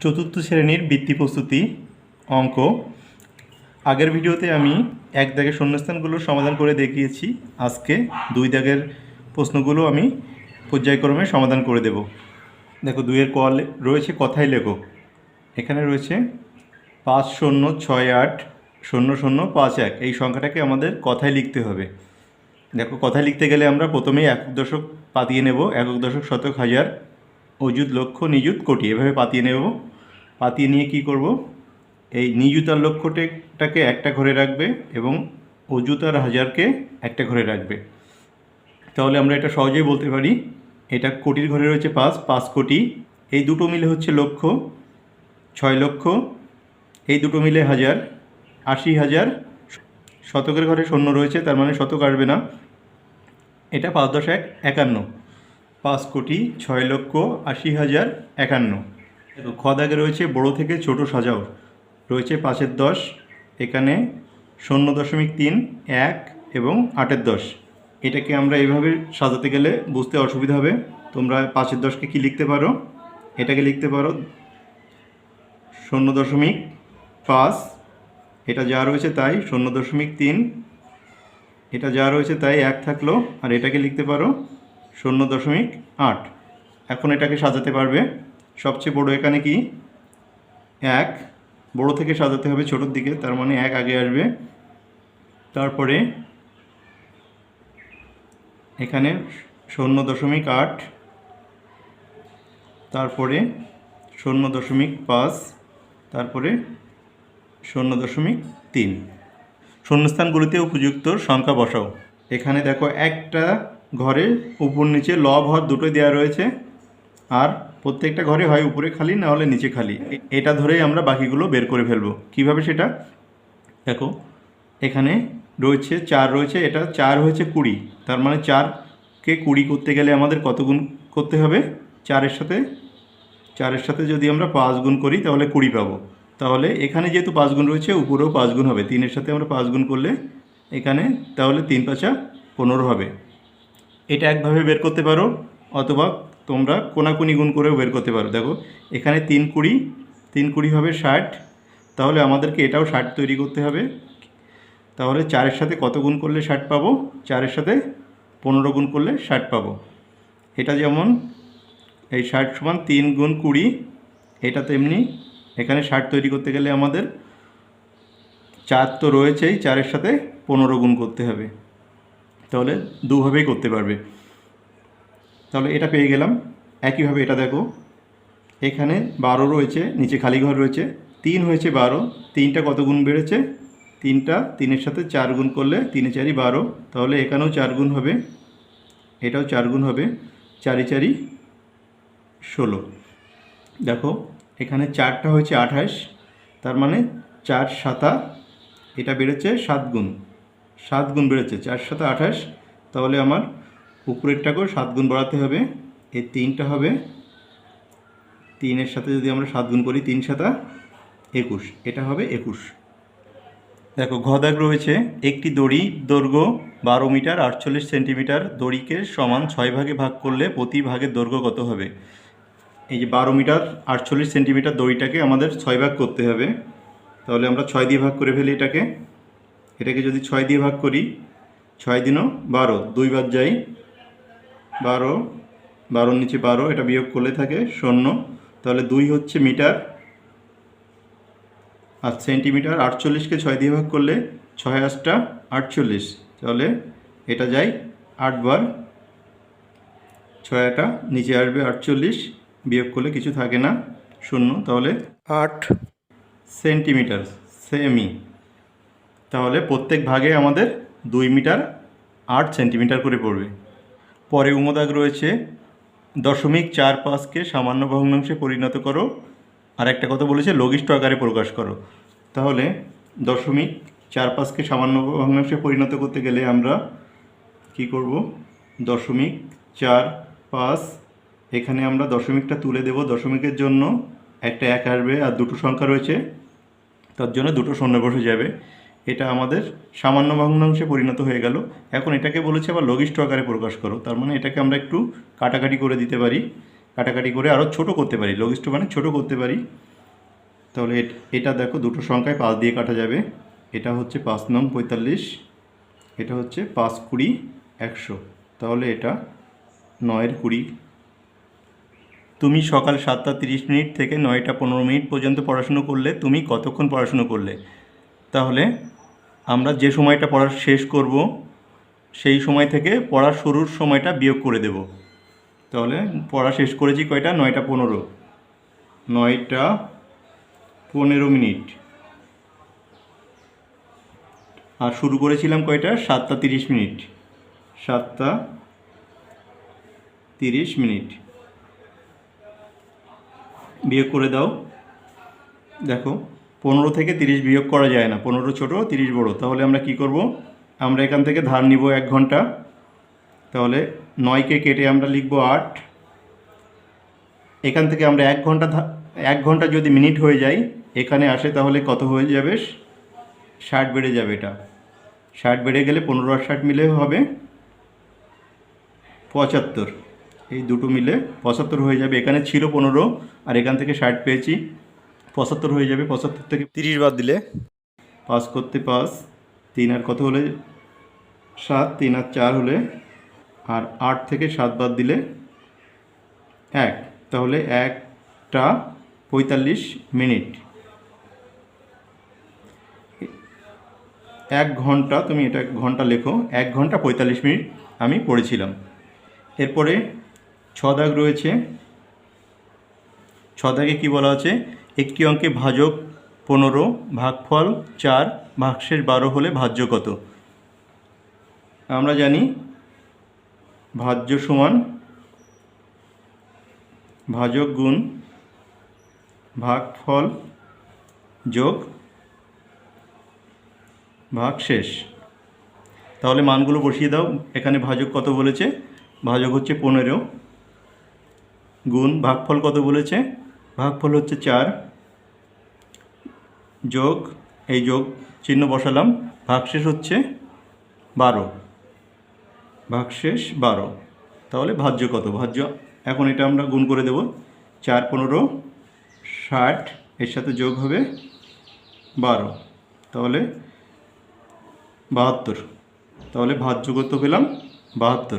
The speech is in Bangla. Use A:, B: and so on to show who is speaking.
A: চতুর্থ শ্রেণির বৃত্তি প্রস্তুতি অঙ্ক। আগের ভিডিওতে আমি এক দাগের শূন্যস্থানগুলোর সমাধান করে দেখিয়েছি। আজকে দুই দাগের প্রশ্নগুলো আমি পর্যায়ক্রমে সমাধান করে দেব। দেখো, দুইয়ের কল রয়েছে কথাই লেখো। এখানে রয়েছে পাঁচ শূন্য ছয় আট শূন্য শূন্য পাঁচ এক। এই সংখ্যাটাকে আমাদের কথায় লিখতে হবে। দেখো, কথায় লিখতে গেলে আমরা প্রথমেই একক দশক পাতিয়ে নেব। একক দশক শতক হাজার অযুত লক্ষ্য, নিযুত কোটি। এভাবে পাতিয়ে নেব। পাতিয়ে নিয়ে কি করব? এই নিযুত আর লক্ষটাকে একটা ঘরে রাখবে এবং অযুত আর হাজারকে একটা ঘরে রাখবে। তাহলে আমরা এটা সহজেই বলতে পারি, এটা কোটির ঘরে রয়েছে পাঁচ পাঁচ কোটি। এই দুটো মিলে হচ্ছে লক্ষ ছয় লক্ষ। এই দুটো মিলে হাজার, আশি হাজার। শতকের ঘরে শূন্য রয়েছে, তার মানে শতক আসবে না। এটা পাঁচ দশ এক একান্ন। পাঁচ কোটি ছয় লক্ষ আশি হাজার একান্ন। খ দাগে রয়েছে বড় থেকে ছোট সাজাও। রয়েছে পাঁচের দশ, এখানে শূন্য দশমিক তিন, এক এবং আটের দশ। এটাকে আমরা এইভাবে সাজাতে গেলে বুঝতে অসুবিধা হবে। তোমরা পাঁচের দশকে কি লিখতে পারো? এটাকে লিখতে পারো। শূন্য দশমিক পাঁচ, এটা যা রয়েছে তাই শূন্য দশমিক তিন, এটা যা রয়েছে তাই এক থাকল, আর এটাকে লিখতে পারো শূন্য দশমিক আট। এখন এটাকে সাজাতে পারবে। সবচেয়ে বড় এখানে কি? এক। বড় থেকে সাজাতে হবে ছোটোর দিকে, তার মানে এক আগে আসবে। তারপরে এখানে শূন্য দশমিক আট। তারপরে শূন্য দশমিক পাঁচ। তারপরে শূন্য দশমিক তিন। শূন্যস্থানগুলিতে উপযুক্ত সংখ্যা বসাও। এখানে দেখো একটা ঘরে উপর নিচে ল ঘর দুটোই দেওয়া রয়েছে। আর প্রত্যেকটা ঘরে হয় উপরে খালি, না হলে নিচে খালি। এটা ধরেই আমরা বাকিগুলো বের করে ফেলব। কীভাবে সেটা? দেখো, এখানে রয়েছে চার রয়েছে, এটা চার হয়েছে কুড়ি। তার মানে চারকে কুড়ি করতে গেলে আমাদের কত গুণ করতে হবে? চারের সাথে চারের সাথে যদি আমরা পাঁচ গুণ করি, তাহলে কুড়ি পাবো। তাহলে এখানে যেহেতু পাঁচ গুণ রয়েছে, উপরেও পাঁচ গুণ হবে। তিনের সাথে আমরা পাঁচ গুণ করলে এখানে তাহলে তিন পাঁচা পনেরো হবে। এটা একভাবে বের করতে পারো, অথবা তোমরা কোনাকুনি গুণ করেও বের করতে পারো। দেখো, এখানে তিন কুড়ি তিন কুড়ি হবে ষাট, তাহলে আমাদেরকে এটাও ষাট তৈরি করতে হবে। তাহলে চারের সাথে কত গুণ করলে ষাট পাবো? চারের সাথে পনেরো গুণ করলে ষাট পাবো। এটা যেমন, এই ষাট সমান তিন গুণ কুড়ি, এটা তেমনি, এখানে ষাট তৈরি করতে গেলে আমাদের চার তো রয়েছেই, চারের সাথে পনেরো গুণ করতে হবে। তাহলে দুভাবেই করতে পারবে। তাহলে এটা পেয়ে গেলাম। একইভাবে এটা দেখো। এখানে বারো রয়েছে, নিচে খালি ঘর রয়েছে। তিন হয়েছে বারো। তিনটা কত গুণ বেড়েছে? তিনটা। তিনের সাথে চার গুণ করলে তিনে চারি বারো। তাহলে এখানেও চার গুণ হবে। এটাও চার গুণ হবে। চারি চারি ষোলো। দেখো, এখানে চারটা হয়েছে আঠাশ। তার মানে চার সাতা। এটা বেড়েছে সাত গুণ। সাত গুণ বেড়েছে চার সাতা আঠাশ। তাহলে আমার উপরেরটাকেও সাত গুণ বাড়াতে হবে, এই তিনটা হবে। তিনের সাথে যদি আমরা সাত গুণ করি, তিন সাতা একুশ, এটা হবে একুশ। দেখো ঘদাগ রয়েছে, একটি দড়ি, দৈর্ঘ্য বারো মিটার, আটচল্লিশ সেন্টিমিটার, দড়িকে সমান ছয় ভাগে ভাগ করলে প্রতি ভাগের দৈর্ঘ্য কত হবে? এই যে বারো মিটার, আটচল্লিশ সেন্টিমিটার দড়িটাকে আমাদের ছয় ভাগ করতে হবে। তাহলে আমরা ছয় দিয়ে ভাগ করে ফেলি এটাকে। এটাকে যদি ছয় দিয়ে ভাগ করি, ছয় দিনও বারো, দুই দুইবার যাই, বারো, বারোর নিচে বারো, এটা বিয়োগ করলে থাকে শূন্য। তাহলে দুই হচ্ছে মিটার আর সেন্টিমিটার, আটচল্লিশকে ছয় দিয়ে ভাগ করলে ছয় আটটা আটচল্লিশ। তাহলে এটা যাই আটবার ছয় আটা, নিচে আসবে আটচল্লিশ, বিয়োগ করলে কিছু থাকে না, শূন্য। তাহলে আট সেন্টিমিটার, সেমি। তাহলে প্রত্যেক ভাগে আমাদের দুই মিটার আট সেন্টিমিটার করে পড়বে। পরে উমদাগ রয়েছে দশমিক চার পাঁচকে সামান্য ভগ্নাংশে পরিণত করো। আর একটা কথা বলেছে, লঘিষ্ঠ আকারে প্রকাশ করো। তাহলে দশমিক চার পাঁচকে সামান্য ভগ্নাংশে পরিণত করতে গেলে আমরা কি করব? দশমিক চার পাঁচ, এখানে আমরা দশমিকটা তুলে দেব। দশমিকের জন্য একটা এক আসবে আর দুটো সংখ্যা রয়েছে, তার জন্য দুটো শূন্য বসে যাবে। এটা আমাদের সামান্য ভগ্নাংশে পরিণত হয়ে গেল। এখন এটাকে বলেছে আবার লঘিষ্ঠ আকারে প্রকাশ করো। তার মানে এটাকে আমরা একটু কাটাকাটি করে দিতে পারি। কাটাকাটি করে আরও ছোট করতে পারি। লঘিষ্ঠ মানে ছোট করতে পারি। তাহলে এট- দেখো দুটো সংখ্যায় পাঁচ দিয়ে কাটা যাবে। এটা হচ্ছে পাঁচ নং পঁয়তাল্লিশ। এটা হচ্ছে পাঁচ কুড়ি একশো। তাহলে এটা নয়ের কুড়ি। তুমি সকাল সাতটা তিরিশ মিনিট থেকে নয়টা পনেরো মিনিট পর্যন্ত পড়াশুনো করলে, তুমি কতক্ষণ পড়াশুনো করলে? তাহলে আমরা যে সময়টা পড়া শেষ করব, সেই সময় থেকে পড়ার শুরুর সময়টা বিয়োগ করে দেব। তাহলে পড়া শেষ করেছি কয়টা? নয়টা পনেরো। নয়টা পনেরো মিনিট। আর শুরু করেছিলাম কয়টা? সাতটা তিরিশ মিনিট। সাতটা তিরিশ মিনিট। বিয়োগ করে দাও। দেখো। পনেরো থেকে তিরিশ বিয়োগ করা যায় না। পনেরো ছোটো, তিরিশ বড়। তাহলে আমরা কি করব? আমরা এখান থেকে ধার নিব এক ঘণ্টা। তাহলে নয়কে কেটে আমরা লিখব আট। এখান থেকে আমরা এক ঘণ্টা এক ঘণ্টা যদি মিনিট হয়ে যায়, এখানে আসে তাহলে কত হয়ে যাবে? ষাট বেড়ে যাবে এটা। ষাট বেড়ে গেলে পনেরো আর ষাট মিলে হবে পঁচাত্তর। এই দুটো মিলে পঁচাত্তর হয়ে যাবে। এখানে ছিল পনেরো, আর এখান থেকে ষাট পেয়েছি। পঁচাত্তর হয়ে যাবে, পঁচাত্তর থেকে তিরিশ বাদ দিলে পাস করতে পাস তিন আর কত হলে? সাত, তিন আর চার হলে আর আট থেকে সাত বাদ দিলে এক। তাহলে একটা পঁয়তাল্লিশ মিনিট। এক ঘণ্টা, তুমি এটা ঘণ্টা লেখো, এক ঘণ্টা পঁয়তাল্লিশ মিনিট আমি পড়েছিলাম। এরপরে ছ দাগ রয়েছে। ছ দাগে কী বলা আছে? একটি অঙ্কে ভাজক পনেরো, ভাগফল চার, ভাগশেষ বারো হলে ভাজ্য কত? আমরা জানি ভাজ্য সমান ভাজক গুণ ভাগফল যোগ ভাগ শেষ তাহলে মানগুলো বসিয়ে দাও। এখানে ভাজক কত বলেছে? ভাজক হচ্ছে পনেরো গুণ ভাগফল কত বলেছে? ভাগফল হচ্ছে চার যোগ, এই যোগ চিহ্ন বসালাম। ভাগশেষ হচ্ছে বারো। ভাগশেষ বারো। তাহলে ভাজ্য কত? ভাজ্য, এখন এটা আমরা গুণ করে দেব। চার, পনেরো, ষাট, এর সাথে যোগ হবে বারো। তাহলে বাহাত্তর। তাহলে ভাজ্য কত পেলাম বাহাত্তর।